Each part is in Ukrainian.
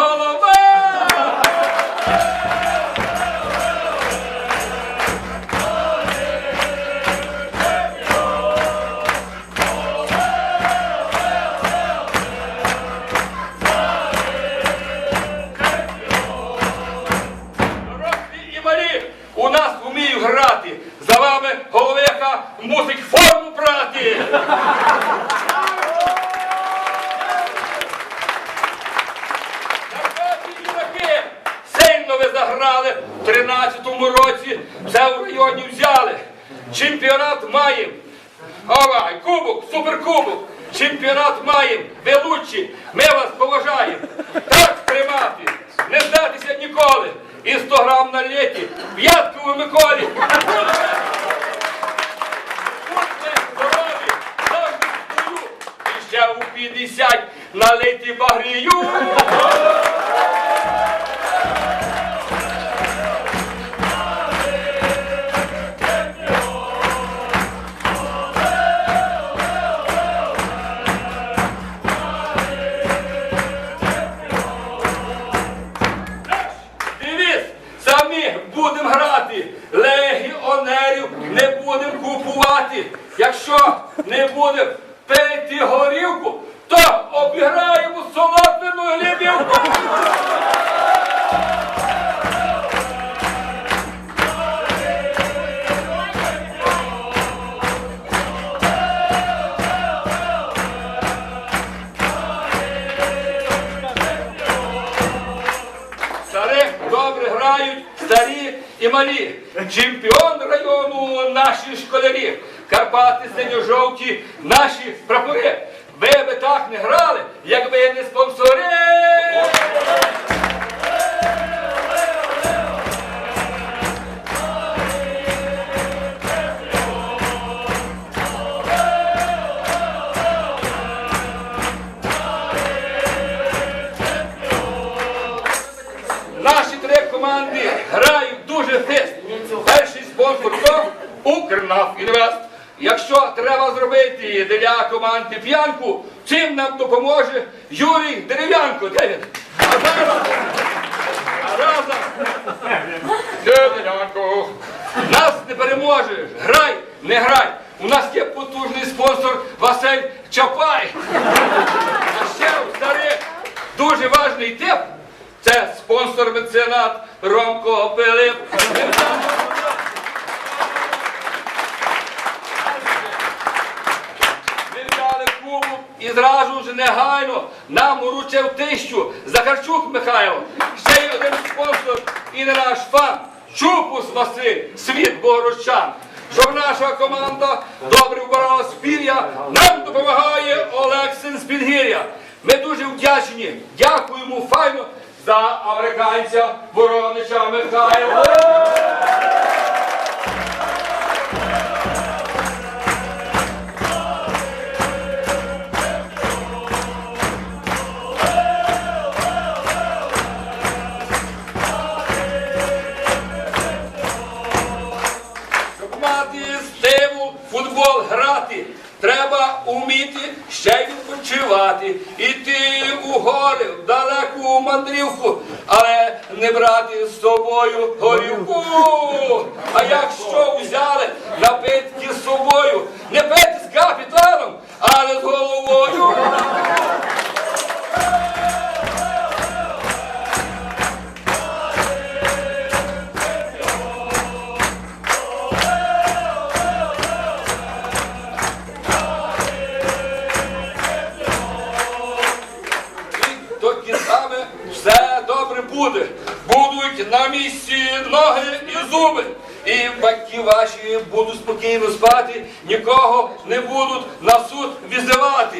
якби 13-му році. Все в районі взяли. Чемпіонат маємо. Давай, кубок, суперкубок. Чемпіонат маємо. Ви лучші. Ми вас поважаємо. Так тримати. Не здатися ніколи. І 100 грам на літі. П'ятку ви Миколі. Ще у 50 налиті багрію. Чемпіон району наші школярі. Карпати синьо-жовті, наші прапори. Ви би так не грали, якби не спонсори. Зробити для команди п'янку, цим нам допоможе Юрій Дерев'янко. Де він? Разом Дерев'янко. Нас не переможеш. Грай, не грай. У нас є потужний спонсор Василь Чапай. А ще у старих дуже важний тип. Це спонсор меценат Ромко Пилип. Ми взяли кубок і зразу ж негайно нам уручив тисячу Захарчук Михайло. Ще й один спонсор і не наш фан. Чупус Василь, світ Богородчан. Щоб наша команда добре вбирала спір'я, нам допомагає Олексин з Підгір'я. Ми дуже вдячні. Дякуємо файно за американця Воронича Михайла. Мандрівку, але не брати з собою горівку. А якщо взяли напитки з собою, не пити з капітаном, але з головою. Нікого не будуть на суд візивати.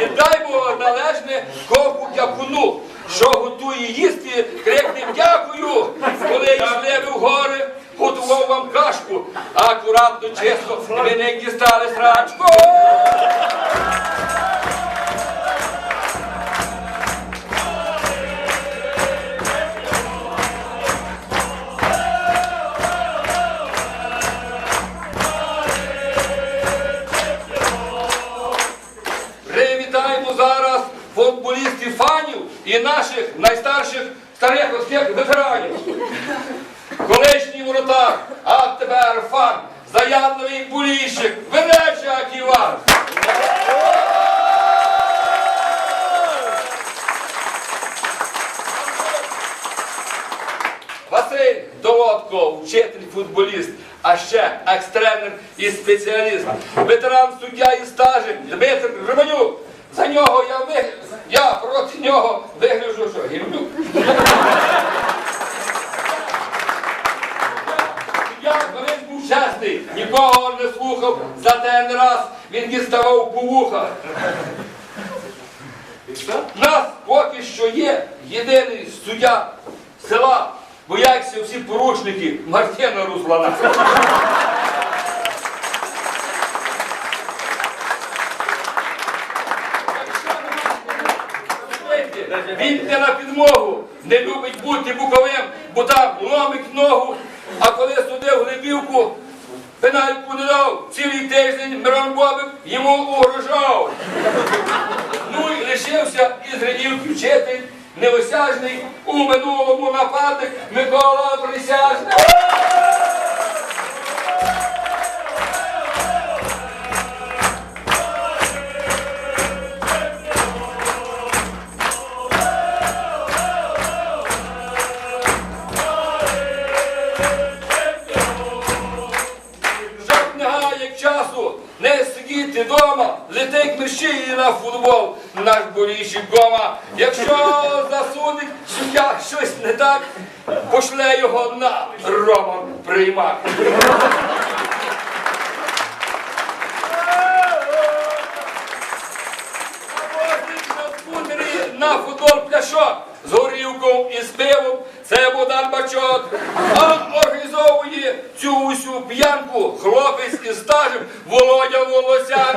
І дай Бог належне ковку дякуну, що готує їсти, крикне дякую, коли йшли в гори, готував вам кашку, акуратно, чисто, ви не дістали срачку. Наших найстарших старих оских ветеранів. Колишній воротар, а тепер фан, заядливий поліщик, Веречак Іван. Василь Доводко, вчитель футболіст, а ще екс-тренер і спеціаліст, ветеран суддя і стажі Дмитр Романюк. За нього я виг... я проти нього вигляджу, що гімнюк. Я колись був чесний, нікого не слухав, зате не раз він діставав по вухах. Нас поки що є єдиний суддя села, бояться всі порушники Мартина Руслана. Він йде на підмогу, не любить бути буковим, бо там ломить ногу, а коли судив Глибівку, пенальку не дав, цілий тиждень Мирон Бобик йому угрожав. Ну і лишився із Гринівки вчитель, неосяжний, у минулому нападник Микола Присяжний. Сидіти вдома, летить мерщій на футбол, наш болійщик гома. Якщо засудить суддя щось не так, пошле його на Роман Приймак. На футбол пляшок з горілком і з пивом. Це Богдан Бачок. А організовує цю усю п'янку хлопець із стажем Володя Волосян.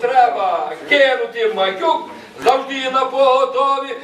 Треба кинути матюк, завжди на поготові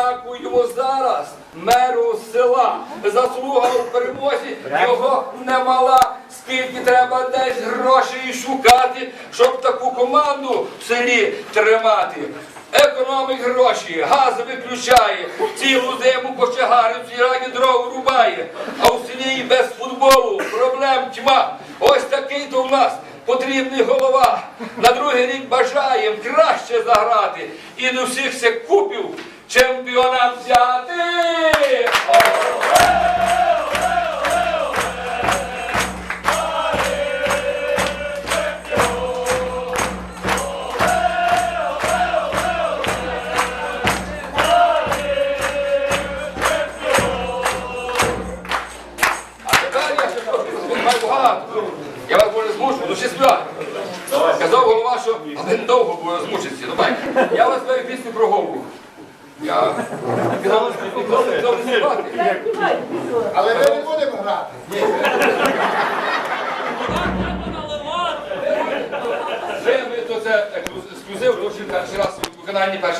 Подякуємо зараз меру села. Заслуга у перемозі його немала. Скільки треба десь грошей шукати, щоб таку команду в селі тримати. Економить гроші, газ виключає, цілу зиму кочегари в раді дров рубає, а в селі і без футболу проблем тьма. Ось такий то в нас потрібний голова. На другий рік бажаєм краще заграти і до всіх всіх купів чемпіонат взяти. Я вас може змушу, ну ще співати. Казав голова, що один довго буде змучитися. Давай. Я вас свою пісню про. Я казав, що. Але ми не будемо грати. Вже ми то це ексклюзив, що перший раз у виконанні перший.